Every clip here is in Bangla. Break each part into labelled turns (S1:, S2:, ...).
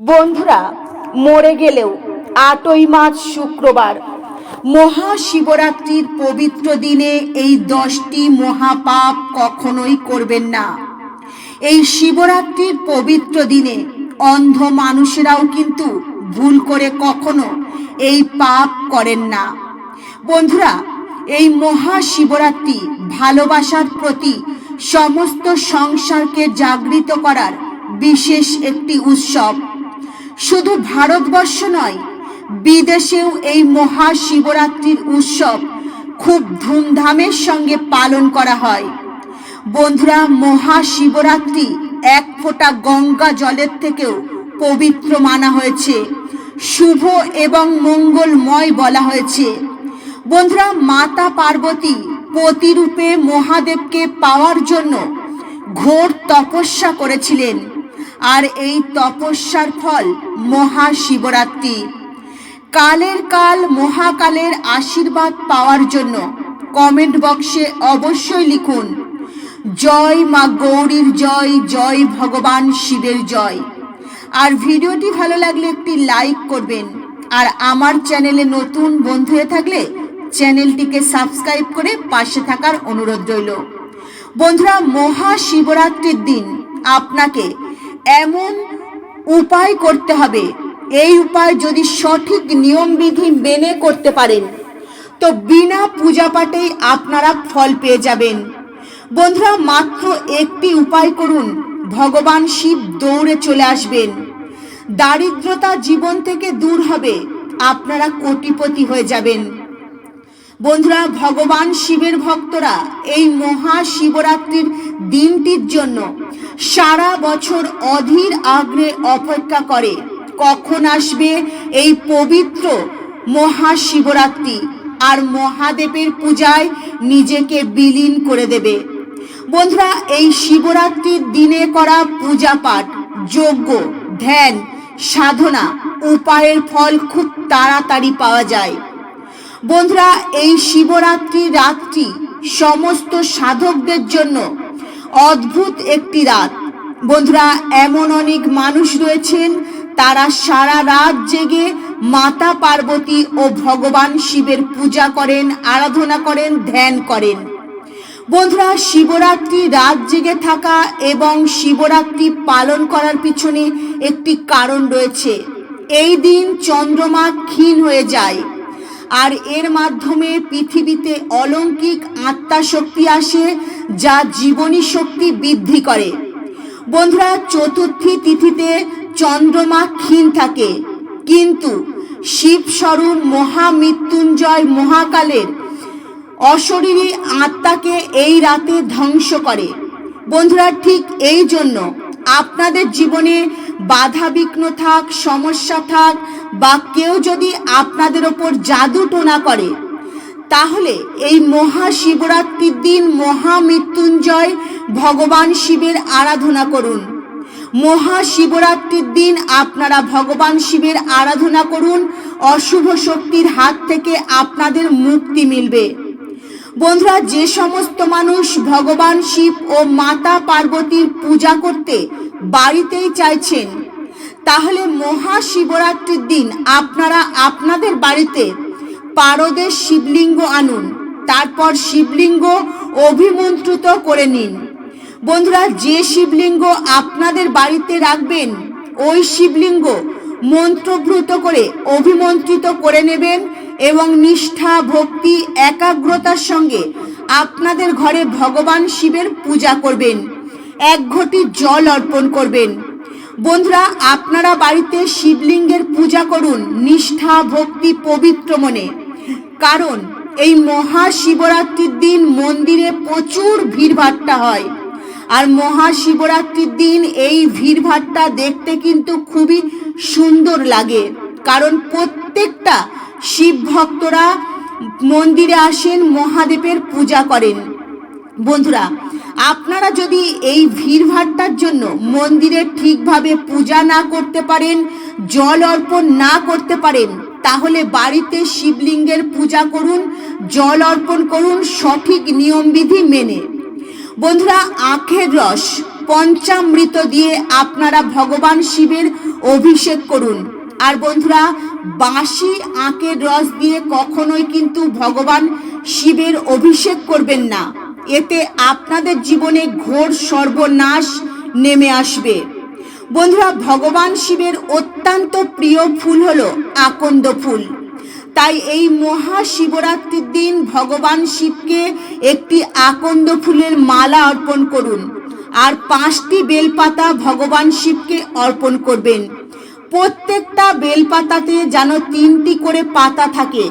S1: বন্ধুরা, মরে গেলেও আটই মার্চ শুক্রবার মহাশিবরাত্রির পবিত্র দিনে এই দশটি মহাপাপ কখনোই করবেন না। এই শিবরাত্রির পবিত্র দিনে অন্ধ মানুষেরাও কিন্তু ভুল করে কখনো এই পাপ করেন না। বন্ধুরা, এই মহাশিবরাত্রি ভালোবাসার প্রতি সমস্ত সংসারকে জাগৃত করার বিশেষ একটি উৎসব। শুধু ভারতবর্ষ নয়, বিদেশেও এই মহাশিবরাত্রির উৎসব খুব ধুমধামের সঙ্গে পালন করা হয়। বন্ধুরা, মহাশিবরাত্রি এক ফোঁটা গঙ্গা জলের থেকেও পবিত্র মানা হয়েছে। শুভ এবং মঙ্গলময় বলা হয়েছে। বন্ধুরা, মাতা পার্বতী পতিরূপে মহাদেবকে পাওয়ার জন্য ঘোর তপস্যা করেছিলেন। আর এই তপস্যার ফল মহাশিবরাত্রি। কালের কাল মহাকালের আশীর্বাদ পাওয়ার জন্য কমেন্ট বক্সে অবশ্যই লিখুন, জয় মা গৌরীর জয় জয় ভগবান শিবের জয়। আর ভিডিওটি ভালো লাগলে একটি লাইক করবেন। আর আমার চ্যানেলে নতুন বন্ধু হয়ে থাকলে চ্যানেলটিকে সাবস্ক্রাইব করে পাশে থাকার অনুরোধ রইল। বন্ধুরা, মহাশিবরাত্রির দিন আপনাকে এমন উপায় করতে হবে। এই উপায় যদি সঠিক নিয়মবিধি মেনে করতে পারেন, তো বিনা পূজা পাঠেই আপনারা ফল পেয়ে যাবেন। বন্ধুরা, মাত্র একটি উপায় করুন, ভগবান শিব দৌড়ে চলে আসবেন। দারিদ্রতা জীবন থেকে দূর হবে, আপনারা কোটিপতি হয়ে যাবেন। বন্ধুরা, ভগবান শিবের ভক্তরা এই মহাশিবরাত্রির দিনটির জন্য সারা বছর অধীর আগ্রে অপেক্ষা করে, কখন আসবে এই পবিত্র মহাশিবরাত্রি আর মহাদেবের পূজায় নিজেকে বিলীন করে দেবে। বন্ধুরা, এই শিবরাত্রির দিনে করা পূজা পাঠ, যজ্ঞ, ধ্যান, সাধনা, উপায়ের ফল খুব তাড়াতাড়ি পাওয়া যায়। বন্ধুরা, এই শিবরাত্রি রাতটি সমস্ত সাধকদের জন্য অদ্ভুত একটি রাত। বন্ধুরা, এমন অনেক মানুষ রয়েছেন, তারা সারা রাত জেগে মাতা পার্বতী ও ভগবান শিবের পূজা করেন, আরাধনা করেন, ধ্যান করেন। বন্ধুরা, শিবরাত্রি রাত জেগে থাকা এবং শিবরাত্রি পালন করার পিছনে একটি কারণ রয়েছে। এই দিন চন্দ্রমা ক্ষীণ হয়ে যায়। আর এর মাধ্যমে পৃথিবীতে অলৌকিক আত্মা শক্তি আসে, যা জীবনী শক্তি বৃদ্ধি করে। বন্ধুরা, চতুর্থী তিথিতে চন্দ্রমা ক্ষীণ থাকে। কিন্তু শিবস্বরূপ মহামৃত্যুঞ্জয় মহাকালের অশরীরী আত্মাকে এই রাতে ধ্বংস করে। বন্ধুরা, ঠিক এই জন্য আপনাদের জীবনে বাধা বিঘ্ন থাক, সমস্যা থাক বা কেউ যদি আপনাদের ওপর জাদু টোনা করে, তাহলে এই মহাশিবরাত্রির দিন মহামৃত্যুঞ্জয় ভগবান শিবের আরাধনা করুন। মহাশিবরাত্রির দিন আপনারা ভগবান শিবের আরাধনা করুন, অশুভ শক্তির হাত থেকে আপনাদের মুক্তি মিলবে। বন্ধুরা, যে সমস্ত মানুষ ভগবান শিব ও মাতা পার্বতীর পূজা করতে বাড়িতেই চাইছেন, তাহলে মহাশিবরাত্রির দিন আপনারা আপনাদের বাড়িতে পারদের শিবলিঙ্গ আনুন, তারপর শিবলিঙ্গ অভিমন্ত্রিত করে নিন। বন্ধুরা, যে শিবলিঙ্গ আপনাদের বাড়িতে রাখবেন, ওই শিবলিঙ্গ মন্ত্রভূত করে অভিমন্ত্রিত করে নেবেন এবং নিষ্ঠা, ভক্তি, একাগ্রতার সঙ্গে আপনাদের ঘরে ভগবান শিবের পূজা করবেন। এক ঘটি জল অর্পণ করবেন। বন্ধুরা, আপনারা বাড়িতে শিবলিঙ্গের পূজা করুন নিষ্ঠা, ভক্তি, পবিত্র মনে। কারণ এই মহাশিবরাত্রির দিন মন্দিরে প্রচুর ভিড়ভাট্টা হয়। আর মহাশিবরাত্রির দিন এই ভিড়ভাট্টা দেখতে কিন্তু খুবই সুন্দর লাগে। কারণ প্রত্যেকটা শিব ভক্তরা মন্দিরে আসেন, মহাদেবের পূজা করেন। বন্ধুরা, আপনারা যদি এই ভিড়ভাট্টার জন্য মন্দিরে ঠিকভাবে পূজা না করতে পারেন, জল অর্পণ না করতে পারেন, তাহলে বাড়িতে শিবলিঙ্গের পূজা করুন, জল অর্পণ করুন সঠিক নিয়মবিধি মেনে। বন্ধুরা, আখের রস পঞ্চামৃত দিয়ে আপনারা ভগবান শিবের অভিষেক করুন। আর বন্ধুরা, বাঁশি, আঁকের রস দিয়ে কখনোই কিন্তু ভগবান শিবের অভিষেক করবেন না। এতে আপনাদের জীবনে ঘোর সর্বনাশ নেমে আসবে। বন্ধুরা, ভগবান শিবের অত্যন্ত প্রিয় ফুল হলো আকন্দ ফুল। তাই এই মহাশিবরাত্রির দিন ভগবান শিবকে একটি আকন্দ ফুলের মালা অর্পণ করুন। আর পাঁচটি বেলপাতা ভগবান শিবকে অর্পণ করবেন। প্রত্যেকটা বেলপাতাতে যেন তিনটি করে পাতা থাকে।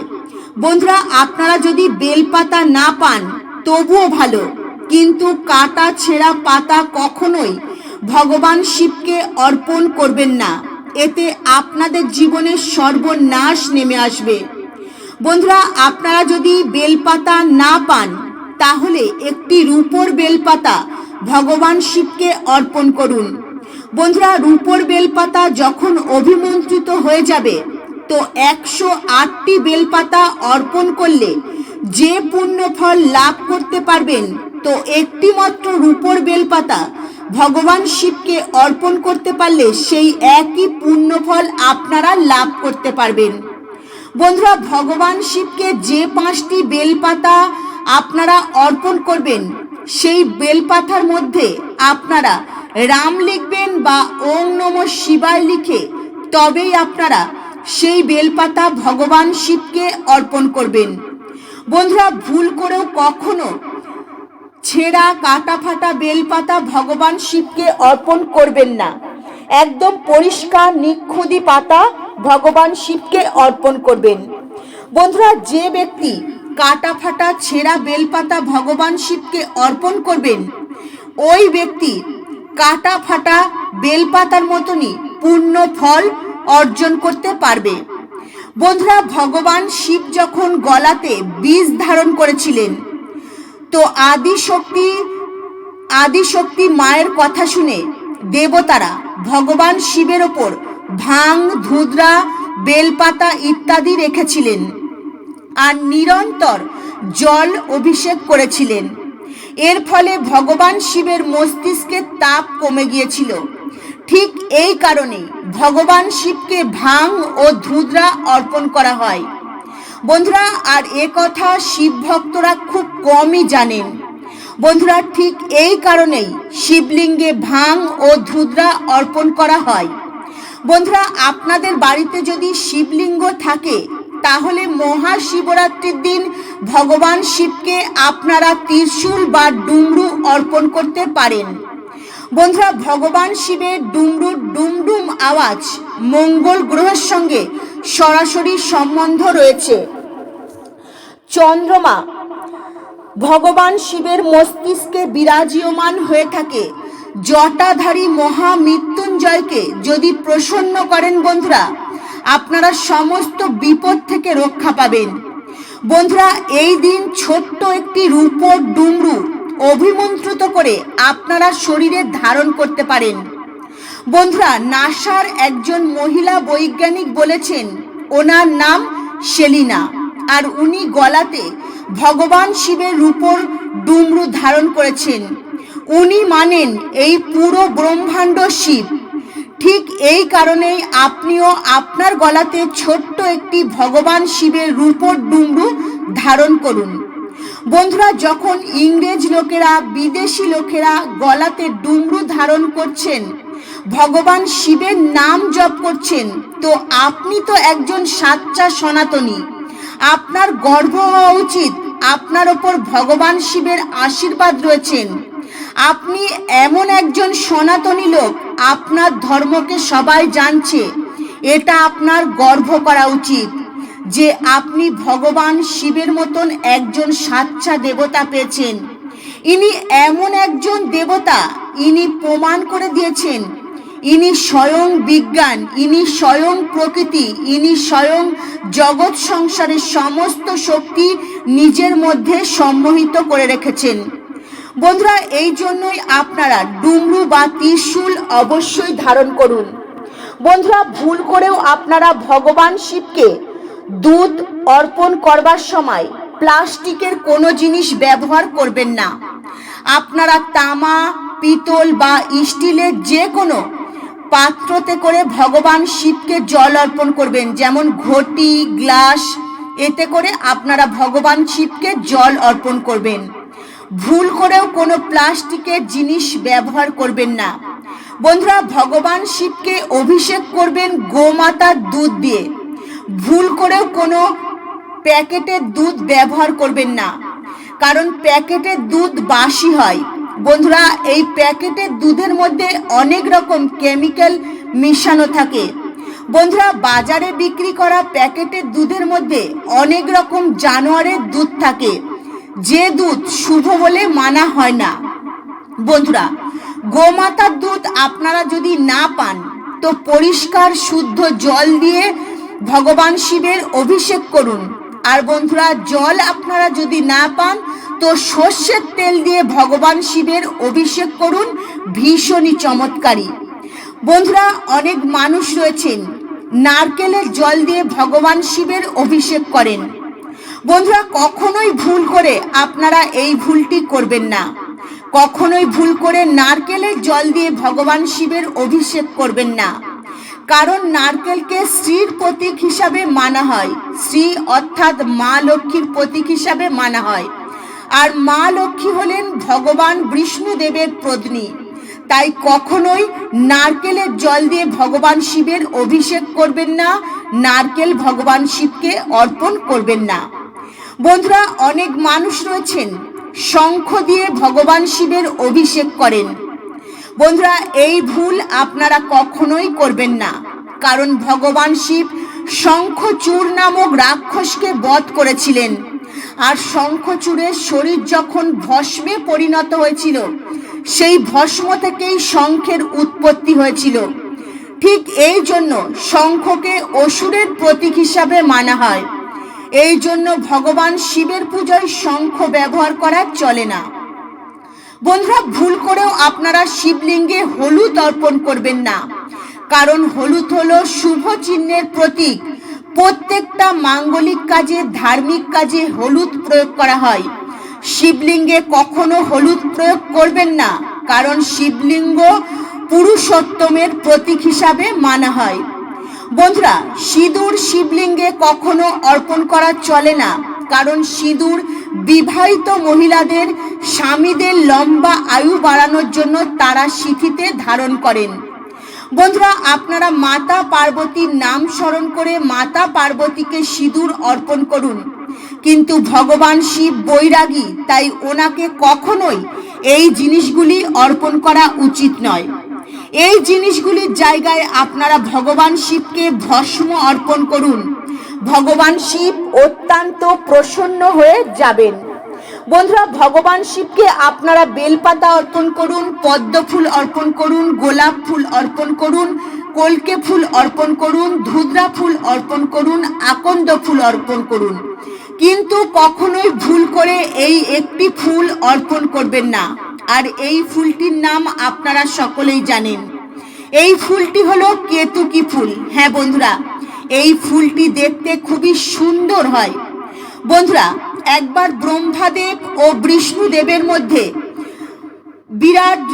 S1: বন্ধুরা, আপনারা যদি বেলপাতা না পান, তবুও ভালো। কিন্তু কাটা ছেঁড়া পাতা কখনোই ভগবান শিবকে অর্পণ করবেন না। এতে আপনাদের জীবনে সর্বনাশ নেমে আসবে। বন্ধুরা, আপনারা যদি বেলপাতা না পান, তাহলে একটি রূপোর বেলপাতা ভগবান শিবকে অর্পণ করুন। বন্ধুরা, রূপোর বেলপাতা যখন অভিমন্ত্রিত হয়ে যাবে, তো একশো আটটি বেলপাতা অর্পণ করলে যে পুণ্য ফল লাভ করতে পারবেন, তো একটি মাত্র রূপোর বেলপাতা ভগবান শিবকে অর্পণ করতে পারলে সেই একই পুণ্য ফল আপনারা লাভ করতে পারবেন। বন্ধুরা, ভগবান শিবকে যে পাঁচটি বেলপাতা আপনারা অর্পণ করবেন, সেই বেলপাতার মধ্যে আপনারা রাম লিখবেন বা ওং নম শিবায় লিখে তবেই আপনারা সেই বেলপাতা ভগবান শিবকে অর্পণ করবেন। বন্ধুরা, ভুল করেও কখনো ছেঁড়া কাটা ফাটা বেলপাতা ভগবান শিবকে অর্পণ করবেন না। একদম পরিষ্কার নিখুঁদি পাতা ভগবান শিবকে অর্পণ করবেন। বন্ধুরা, যে ব্যক্তি কাটা ফাটা ছেঁড়া বেলপাতা ভগবান শিবকে অর্পণ করবেন, ওই ব্যক্তি কাটা ফাটা বেলপাতার মতনই পূর্ণ ফল অর্জন করতে পারবে। বন্ধুরা, ভগবান শিব যখন গলাতে বীজ ধারণ করেছিলেন, তো আদি শক্তি আদি শক্তি মায়ের কথা শুনে দেবতারা ভগবান শিবের ওপর ভাং, ধুদ্রা, বেলপাতা ইত্যাদি রেখেছিলেন আর নিরন্তর জল অভিষেক করেছিলেন। এর ফলে ভগবান শিবের মস্তিষ্কের তাপ কমে গিয়েছিল। ঠিক এই কারণে ভগবান শিবকে ভাং ও ধুদ্রা অর্পণ করা হয়। বন্ধুরা, আর এ কথা শিব ভক্তরা খুব কমই জানেন। বন্ধুরা, ঠিক এই কারণেই শিবলিঙ্গে ভাং ও ধুদ্রা অর্পণ করা হয়। বন্ধুরা, আপনাদের বাড়িতে যদি শিবলিঙ্গ থাকে তাহলে মহাশিবরাত্রির দিন ভগবান শিবকে আপনারা ত্রিশূল বা ডুমরু অর্পণ করতে পারেন। বন্ধুরা, ভগবান শিবের ডুমরুর ডুমডুম আওয়াজ মঙ্গল গ্রহের সঙ্গে সরাসরি সম্বন্ধ রয়েছে। চন্দ্রমা, ভগবান শিবের মস্তিষ্কে বিরাজীয়মান হয়ে থাকে। জটাধারী মহামৃত্যুঞ্জয়কে যদি প্রসন্ন করেন বন্ধুরা আপনারা সমস্ত বিপদ থেকে রক্ষা পাবেন। বন্ধুরা, এই দিন ছোট্ট একটি রূপর ডুমরু অভিমন্ত্রিত করে আপনারা শরীরে ধারণ করতে পারেন। বন্ধুরা, নাসার একজন মহিলা বৈজ্ঞানিক বলেছেন, ওনার নাম সেলিনা। আর উনি গলাতে ভগবান শিবের রূপর ডুমরু ধারণ করেছেন। উনি মানেন এই পুরো ব্রহ্মাণ্ড শিব। ঠিক এই কারণেই আপনিও আপনার গলাতে ছোট্ট একটি ভগবান শিবের রূপর ডুমরু ধারণ করুন। বন্ধুরা, যখন ইংরেজ লোকেরা, বিদেশি লোকেরা গলাতে ডুমরু ধারণ করছেন, ভগবান শিবের নাম জপ করছেন, তো আপনি তো একজন সাচ্চা সনাতনী। আপনার গর্ব হওয়া উচিত। আপনার ওপর ভগবান শিবের আশীর্বাদ রয়েছেন। আপনি এমন একজন সনাতনী লোক, আপনার ধর্মকে সবাই জানছে। এটা আপনার গর্ব করা উচিত যে আপনি ভগবান শিবের মতন একজন সাচ্চা দেবতা পেয়েছেন। ইনি এমন একজন দেবতা, ইনি প্রমাণ করে দিয়েছেন। ইনি স্বয়ং বিজ্ঞান, ইনি স্বয়ং প্রকৃতি, ইনি স্বয়ং জগৎ সংসারের সমস্ত শক্তি নিজের মধ্যে সম্মোহিত করে রেখেছেন। বন্ধুরা, এই জন্যই আপনারা ডুমরু বা ত্রিশূল অবশ্যই ধারণ করুন। বন্ধুরা, ভুল করেও আপনারা ভগবান শিবকে দুধ অর্পণ করবার সময় প্লাস্টিকের কোনো জিনিস ব্যবহার করবেন না। আপনারা তামা, পিতল বা স্টিলের যে কোনো পাত্রতে করে ভগবান শিবকে জল অর্পণ করবেন, যেমন ঘটি, গ্লাস, এতে করে আপনারা ভগবান শিবকে জল অর্পণ করবেন। ভুল করেও কোনো প্লাস্টিকের জিনিস ব্যবহার করবেন না। বন্ধুরা, ভগবান শিবকে অভিষেক করবেন গোমাতার দুধ দিয়ে। ভুল করেও কোনো প্যাকেটের দুধ ব্যবহার করবেন না। কারণ প্যাকেটের দুধ বাসি হয়। বন্ধুরা, এই প্যাকেটের দুধের মধ্যে অনেক রকম কেমিক্যাল মিশানো থাকে। বন্ধুরা, বাজারে বিক্রি করা প্যাকেটের দুধের মধ্যে অনেক রকম জানোয়ারের দুধ থাকে। যে দুধ শুভ বলে মানা হয় না। বন্ধুরা, গোমাতার দুধ আপনারা যদি না পান, তো পরিষ্কার, শুদ্ধ জল দিয়ে ভগবান শিবের অভিষেক করুন। আর বন্ধুরা, জল আপনারা যদি না পান, তো সর্ষের তেল দিয়ে ভগবান শিবের অভিষেক করুন, ভীষণই চমৎকারী। বন্ধুরা, অনেক মানুষ রয়েছেন, নারকেলের জল দিয়ে ভগবান শিবের অভিষেক করেন। বন্ধুরা, কখনোই ভুল করে আপনারা এই ভুলটি করবেন না। কখনোই ভুল করে নারকেলের জল দিয়ে ভগবান শিবের অভিষেক করবেন না। কারণ নারকেলকে স্ত্রীর প্রতীক হিসাবে মানা হয়। স্ত্রী অর্থাৎ মা লক্ষ্মীর প্রতীক হিসাবে মানা হয়। আর মা লক্ষ্মী হলেন ভগবান বিষ্ণুদেবের পত্নী তাই কখনোই নারকেলের জল দিয়ে ভগবান শিবের অভিষেক করবেন না, নারকেল ভগবান শিবকে অর্পণ করবেন না। বন্ধুরা, অনেক মানুষ রয়েছেন, শঙ্খ দিয়ে ভগবান শিবের অভিষেক করেন। বন্ধুরা, এই ভুল আপনারা কখনোই করবেন না, কারণ ভগবান শিব শঙ্খচূড় নামক রাক্ষসকে বধ করেছিলেন। আর শঙ্খচূড়ের শরীর যখন ভস্মে পরিণত হয়েছিল, সেই ভস্ম থেকেই শঙ্খের উৎপত্তি হয়েছিল। ঠিক এই জন্য শঙ্খকে অসুরের প্রতীক হিসাবে মানা হয়। এই জন্য ভগবান শিবের পূজায় শঙ্খ ব্যবহার করা চলে না। বন্ধুরা, ভুল করেও আপনারা শিবলিঙ্গে হলুদ অর্পণ করবেন না। কারণ হলুদ হলো শুভ চিহ্নের প্রতীক। প্রত্যেকটা মাঙ্গলিক কাজে, ধার্মিক কাজে হলুদ প্রয়োগ করা হয়। শিবলিঙ্গে কখনো হলুদ প্রয়োগ করবেন না, কারণ শিবলিঙ্গ পুরুষোত্তমের প্রতীক হিসাবে মানা হয়। বন্ধুরা, সিঁদুর শিবলিঙ্গে কখনো অর্পণ করা চলে না, কারণ সিঁদুর বিবাহিত মহিলাদের স্বামীদের লম্বা আয়ু বাড়ানোর জন্য তারা সিথিতে ধারণ করেন। বন্ধুরা, আপনারা মাতা পার্বতীর নাম স্মরণ করে মাতা পার্বতীকে সিঁদুর অর্পণ করুন। কিন্তু ভগবান শিব বৈরাগী, তাই ওনাকে কখনোই এই জিনিসগুলি অর্পণ করা উচিত নয়। এই জিনিসগুলির জায়গায় আপনারা ভগবান শিবকে ভস্ম অর্পণ করুন। ভগবান শিব অত্যন্ত প্রসন্ন হয়ে যাবেন। বন্ধুরা, ভগবান শিবকে আপনারা বেলপাতা অর্পণ করুন, পদ্ম ফুল অর্পণ করুন, গোলাপ ফুল অর্পণ করুন, কলকে ফুল অর্পণ করুন, ধুদ্রা ফুল অর্পণ করুন, আকন্দ ফুল অর্পণ করুন। কিন্তু কখনোই ভুল করে এই একটি ফুল অর্পণ করবেন না। আর এই ফুলটির নাম আপনারা সকলেই জানেন। এই ফুলটি হলো কেতুকি ফুল। হ্যাঁ বন্ধুরা, এই ফুলটি দেখতে খুবই সুন্দর হয়। বন্ধুরা, একবার ব্রহ্মাদেব ও বিষ্ণুদেবের মধ্যে বিরাট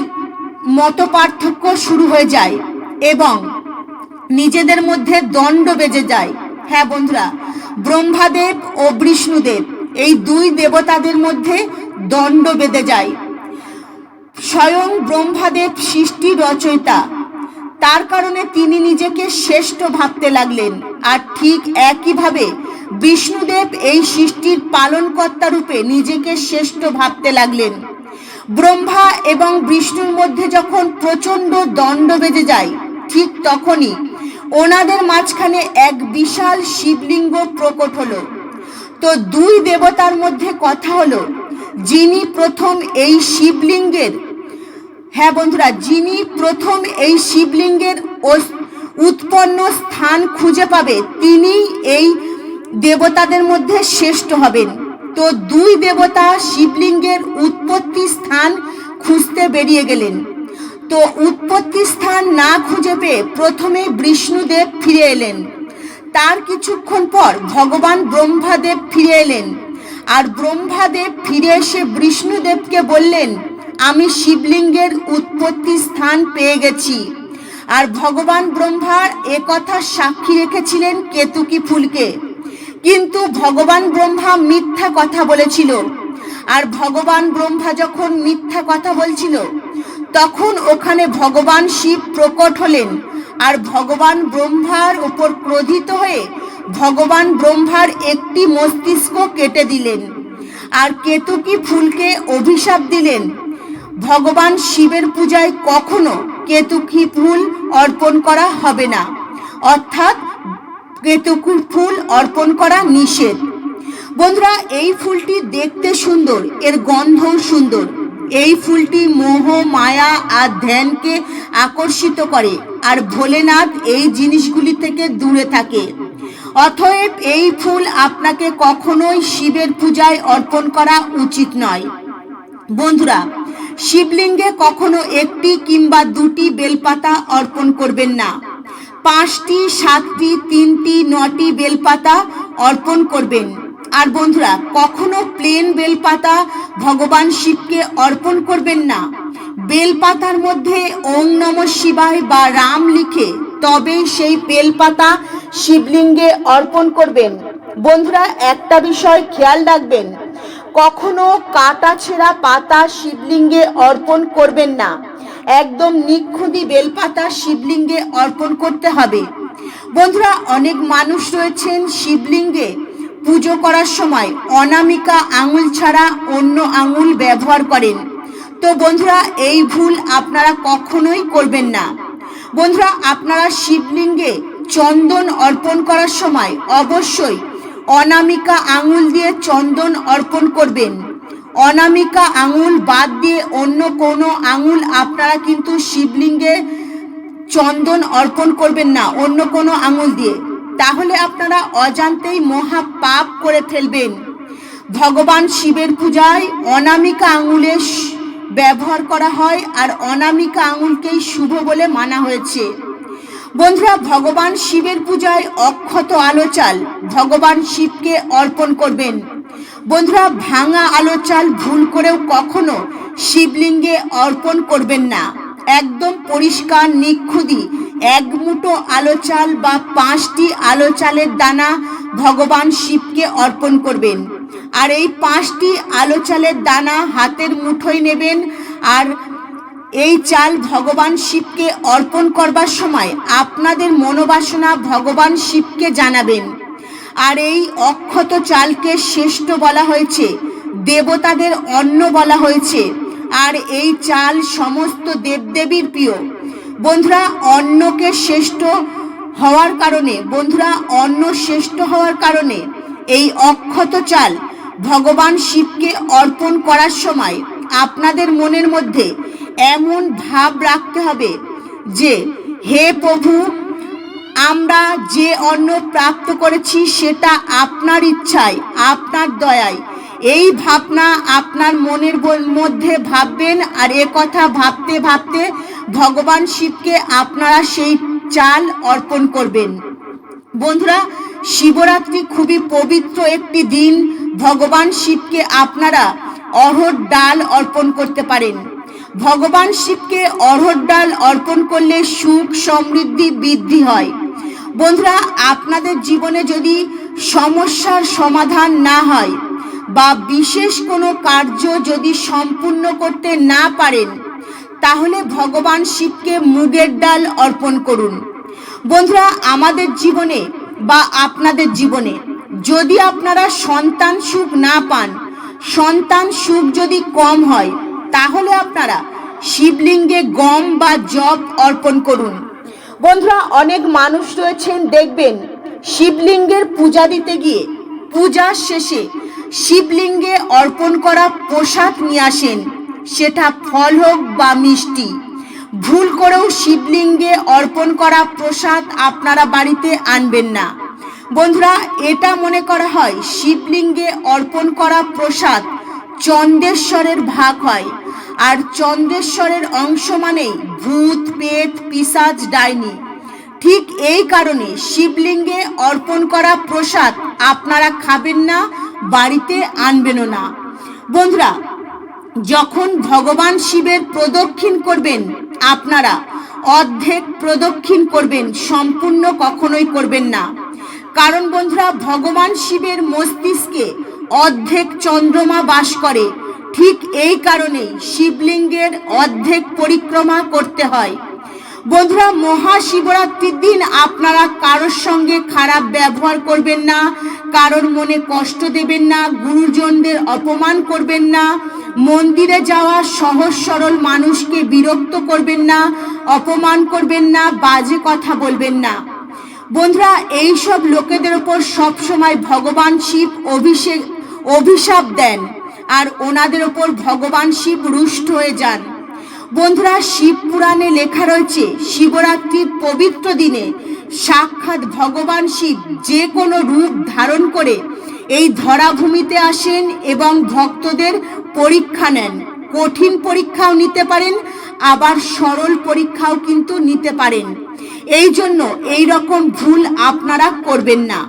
S1: মত পার্থক্য শুরু হয়ে যায় এবং নিজেদের মধ্যে দণ্ড বেজে যায়। হ্যাঁ বন্ধুরা, ব্রহ্মাদেব ও বিষ্ণুদেব এই দুই দেবতাদের মধ্যে দণ্ড বেঁধে যায়। স্বয়ং ব্রহ্মাদেব সৃষ্টি রচয়িতা। তার কারণে তিনি নিজেকে শ্রেষ্ঠ ভাবতে লাগলেন। আর ঠিক একইভাবে বিষ্ণুদেব এই সৃষ্টির পালনকর্তা রূপে নিজেকে শ্রেষ্ঠ ভাবতে লাগলেন। ব্রহ্মা এবং বিষ্ণুর মধ্যে যখন প্রচণ্ড দণ্ড বেজে যায়, ঠিক তখনই ওনাদের মাঝখানে এক বিশাল শিবলিঙ্গ প্রকট হলো। তো দুই দেবতার মধ্যে কথা হলো, যিনি প্রথম এই শিবলিঙ্গের হ্যাঁ বন্ধুরা, যিনি প্রথম এই শিবলিঙ্গের উৎপন্ন স্থান খুঁজে পাবে তিনি এই দেবতাদের মধ্যে শ্রেষ্ঠ হবেন। তো দুই দেবতা শিবলিঙ্গের উৎপত্তি স্থান খুঁজতে বেরিয়ে গেলেন। তো উৎপত্তি স্থান না খুঁজে পেয়ে প্রথমে বিষ্ণুদেব ফিরে এলেন। তার কিছুক্ষণ পর ভগবান ব্রহ্মাদেব ফিরে এলেন। আর ব্রহ্মাদেব ফিরে এসে বিষ্ণুদেবকে বললেন আমি শিবলিঙ্গের উৎপত্তি স্থান পেয়ে গেছি। আর ভগবান ব্রহ্মার একথা সাক্ষী রেখেছিলেন কেতুকি ফুলকে। কিন্তু ভগবান ব্রহ্মা মিথ্যা কথা বলেছিল। আর ভগবান ব্রহ্মা যখন মিথ্যা কথা বলছিল, তখন ওখানে ভগবান শিব প্রকট হলেন। আর ভগবান ব্রহ্মার উপর ক্রোধিত হয়ে ভগবান ব্রহ্মার একটি মস্তিষ্ক কেটে দিলেন। আর কেতুকি ফুলকে অভিশাপ দিলেন। ভগবান শিবের পূজায় কখনো কেতুকি ফুল অর্পণ করা হবে না। অর্থাৎ কেতুকি ফুল অর্পণ করা নিষেধ। বন্ধুরা, এই ফুলটি দেখতে সুন্দর, এর গন্ধও সুন্দর। এই ফুলটি মোহ, মায়া আর ধ্যানকে আকর্ষিত করে, আর ভোলেনাথ এই জিনিসগুলি থেকে দূরে থাকে। অতএব এই ফুল আপনাকে কখনোই শিবের পূজায় অর্পণ করা উচিত নয়। বন্ধুরা শিবলিঙ্গে কখনো একটি কিংবা দুটি বেলপাতা অর্পণ করবেন না। পাঁচটি, সাতটি, তিনটি, নটি বেলপাতা অর্পণ করবেন। আর বন্ধুরা, কখনো প্লেন বেলপাতা ভগবান শিবকে অর্পণ করবেন না। বেলপাতার মধ্যে ওং নম শিবায় বা রাম লিখে তবে সেই বেলপাতা শিবলিঙ্গে অর্পণ করবেন। বন্ধুরা, একটা বিষয় খেয়াল রাখবেন কখনো কাটা ছেঁড়া পাতা শিবলিঙ্গে অর্পণ করবেন না। একদম নিখুঁতি বেলপাতা শিবলিঙ্গে অর্পণ করতে হবে। বন্ধুরা, অনেক মানুষ রয়েছেন শিবলিঙ্গে। পুজো করার সময় অনামিকা আঙুল ছাড়া অন্য আঙুল ব্যবহার করেন। তো বন্ধুরা, এই ভুল আপনারা কখনোই করবেন না। বন্ধুরা, আপনারা শিবলিঙ্গে চন্দন অর্পণ করার সময় অবশ্যই অনামিকা আঙুল দিয়ে চন্দন অর্পণ করবেন। অনামিকা আঙুল বাদ দিয়ে অন্য কোনো আঙুল আপনারা কিন্তু শিবলিঙ্গে চন্দন অর্পণ করবেন না, অন্য কোনো আঙুল দিয়ে। তাহলে আপনারা অজান্তেই মহা পাপ করে ফেলবেন। ভগবান শিবের পূজায় অনামিকা আঙুলে ব্যবহার করা হয় আর অনামিকা আঙুলকেই শুভ বলে মানা হয়েছে। বন্ধুরা, ভগবান শিবের পূজায় অক্ষত আলো চাল। ভগবান শিবকে অর্পণ করবেন। বন্ধুরা, ভাঙা আলো চাল ভুল করেও কখনো শিবলিঙ্গে অর্পণ করবেন না। একদম পরিষ্কার নিখুঁতি এক মুঠো আলো চাল বা পাঁচটি আলো চালের দানা ভগবান শিবকে অর্পণ করবেন। আর এই পাঁচটি আলো চালের দানা হাতের মুঠোয় নেবেন আর এই চাল ভগবান শিবকে অর্পণ করবার সময় আপনাদের মনোবাসনা ভগবান শিবকে জানাবেন। আর এই অক্ষত চালকে শ্রেষ্ঠ বলা হয়েছে, দেবতাদের অন্ন বলা হয়েছে। আর এই চাল সমস্ত দেবদেবীর প্রিয়। বন্ধুরা, অন্নকে শ্রেষ্ঠ হওয়ার কারণে, বন্ধুরা, অন্ন শ্রেষ্ঠ হওয়ার কারণে এই অক্ষত চাল ভগবান শিবকে অর্পণ করার সময় আপনাদের মনের মধ্যে এমন ভাব রাখতে হবে যে, হে প্রভু, আমরা যে অন্ন প্রাপ্ত করেছি সেটা আপনার ইচ্ছায়, আপনার দয়ায়। এই ভাবনা আপনার মনের মধ্যে ভাববেন আর এ কথা ভাবতে ভাবতে ভগবান শিবকে আপনারা সেই চাল অর্পণ করবেন। বন্ধুরা, শিবরাত্রি খুবই পবিত্র একটি দিন। ভগবান শিবকে আপনারা অহর ডাল অর্পণ করতে পারেন। ভগবান শিবকে অরহর ডাল অর্পণ করলে সুখ, সমৃদ্ধি, বৃদ্ধি হয়। বন্ধুরা, আপনাদের জীবনে যদি সমস্যার সমাধান না হয় বা বিশেষ কোনো কার্য যদি সম্পূর্ণ করতে না পারেন, তাহলে ভগবান শিবকে মুগের ডাল অর্পণ করুন। বন্ধুরা, আমাদের জীবনে বা আপনাদের জীবনে যদি আপনারা সন্তান সুখ না পান, সন্তান সুখ যদি কম হয় তাহলে আপনারা শিবলিঙ্গে গম বা জব অর্পণ করুন। বন্ধুরা, অনেক মানুষ রয়েছেন, দেখবেন, শিবলিঙ্গের পূজা দিতে গিয়ে পূজার শেষে শিবলিঙ্গে অর্পণ করা প্রসাদ নিয়ে আসেন। সেটা ফল হোক বা মিষ্টি। ভুল করেও শিবলিঙ্গে অর্পণ করা প্রসাদ আপনারা বাড়িতে আনবেন না। বন্ধুরা, এটা মনে করা হয়, শিবলিঙ্গে অর্পণ করা প্রসাদ চন্দ্রেশ্বরের ভাগ হয়। আর চন্দ্রেশ্বরের অংশ মানেই ভূত, পেট, পিসাজ, ডাইনি। ঠিক এই কারণে শিবলিঙ্গে অর্পণ করা প্রসাদ আপনারা খাবেন না, বাড়িতে আনবেনও না। বন্ধুরা, যখন ভগবান শিবের প্রদক্ষিণ করবেন, আপনারা অর্ধেক প্রদক্ষিণ করবেন, সম্পূর্ণ কখনোই করবেন না। কারণ বন্ধুরা, ভগবান শিবের মস্তিষ্কে অর্ধেক চন্দ্রমা বাস করে। ঠিক এই কারণেই শিবলিঙ্গের অর্ধেক পরিক্রমা করতে হয়। বন্ধুরা, মহাশিবরাত্রির দিন আপনারা কারোর সঙ্গে খারাপ ব্যবহার করবেন না, কারোর মনে কষ্ট দেবেন না, গুরুজনদের অপমান করবেন না, মন্দিরে যাওয়া সহজ সরল মানুষকে বিরক্ত করবেন না, অপমান করবেন না, বাজে কথা বলবেন না। বন্ধুরা, এইসব লোকেদের ওপর সবসময় ভগবান শিব অভিষেক অভিশাপ দেন আর ওনাদের ওপর ভগবান শিব রুষ্ট হয়ে যান। বন্ধুরা, শিব পুরাণে লেখা রয়েছে, শিবরাত্রির পবিত্র দিনে সাক্ষাৎ ভগবান শিব যে কোনো রূপ ধারণ করে এই ধরাভূমিতে আসেন এবং ভক্তদের পরীক্ষা নেন। কঠিন পরীক্ষাও নিতে পারেন, আবার সরল পরীক্ষাও কিন্তু নিতে পারেন। এই জন্য এই রকম ভুল আপনারা করবেন না।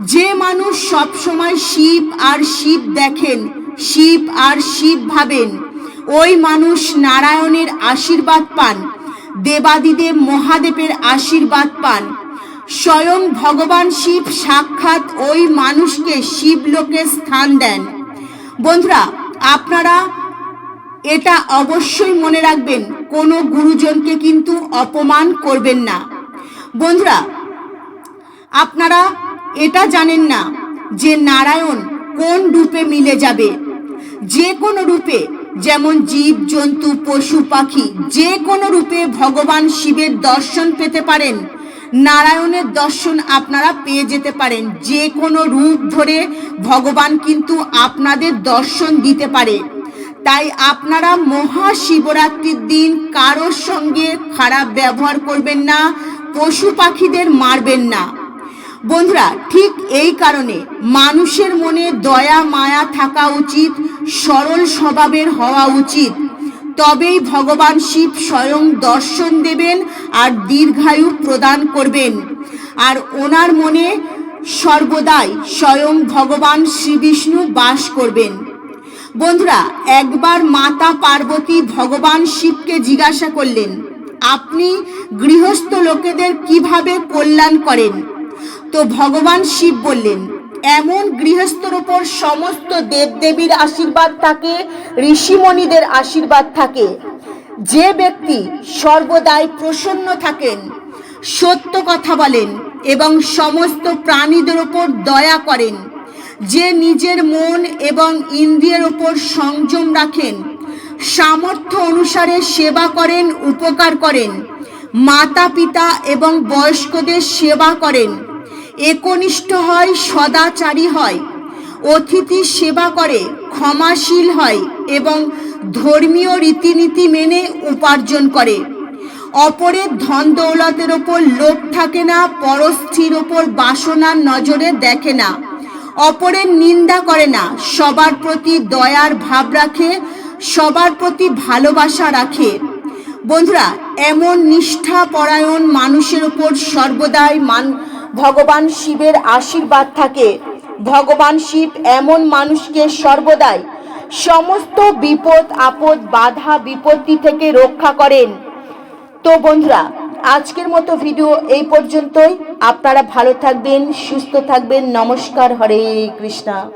S1: যে মানুষ সব সময় শিব আর শিব দেখেন, শিব আর শিব ভাবেন, ওই মানুষ নারায়ণের আশীর্বাদ পান, দেবাদিদেব মহাদেবের আশীর্বাদ পান। স্বয়ং ভগবান শিব সাক্ষাৎ ওই মানুষকে শিবলোকে স্থান দেন। বন্ধুরা, আপনারা এটা অবশ্যই মনে রাখবেন, কোনো গুরুজনকে কিন্তু অপমান করবেন না। বন্ধুরা, আপনারা এটা জানেন না যে নারায়ণ কোন রূপে মিলে যাবে। যে কোনো রূপে, যেমন জীব, জন্তু, পশু, পাখি, যে কোনো রূপে ভগবান শিবের দর্শন পেতে পারেন। নারায়ণের দর্শন আপনারা পেয়ে যেতে পারেন। যে কোনো রূপ ধরে ভগবান কিন্তু আপনাদের দর্শন দিতে পারে। তাই আপনারা মহাশিবরাত্রির দিন কারোর সঙ্গে খারাপ ব্যবহার করবেন না, পশু পাখিদের মারবেন না। বন্ধুরা, ঠিক এই কারণে মানুষের মনে দয়া, মায়া থাকা উচিত, সরল স্বভাবের হওয়া উচিত। তবেই ভগবান শিব স্বয়ং দর্শন দেবেন আর দীর্ঘায়ু প্রদান করবেন। আর ওনার মনে সর্বদাই স্বয়ং ভগবান শ্রীবিষ্ণু বাস করবেন। বন্ধুরা, একবার মাতা পার্বতী ভগবান শিবকে জিজ্ঞাসা করলেন, আপনি গৃহস্থ লোকেদের কীভাবে কল্যাণ করেন? তো ভগবান শিব বললেন, এমন গৃহস্থর ওপর সমস্ত দেবদেবীর আশীর্বাদ থাকে, ঋষিমণিদের আশীর্বাদ থাকে। যে ব্যক্তি সর্বদাই প্রসন্ন থাকেন, সত্য কথা বলেন এবং সমস্ত প্রাণীদের ওপর দয়া করেন, যে নিজের মন এবং ইন্দ্রিয়ের ওপর সংযম রাখেন, সামর্থ্য অনুসারে সেবা করেন, উপকার করেন মাতা পিতা এবং বয়স্কদের সেবা করেন একনিষ্ঠ হয়, সদাচারী হয়। অতিথি সেবা করে, ক্ষমাশীল হয় এবং ধর্মীয় রীতিনীতি মেনে উপার্জন করে। অপরের ধন দৌলতের ওপর লোভ থাকে না, পরস্থির ওপর বাসনার নজরে দেখে না। অপরের নিন্দা করে না, সবার প্রতি দয়ার ভাব রাখে, সবার প্রতি ভালোবাসা রাখে। বন্ধুরা, এমন নিষ্ঠা পরায়ণ মানুষের উপর সর্বদাই মান ভগবান শিবের আশীর্বাদ থাকে। ভগবান শিব এমন মানুষকে সর্বদাই সমস্ত বিপদ, আপদ, বাধা, বিপত্তি থেকে রক্ষা করেন। তো বন্ধুরা, আজকের মতো ভিডিও এই পর্যন্তই। আপনারা ভালো থাকবেন, সুস্থ থাকবেন। নমস্কার, হরে কৃষ্ণা।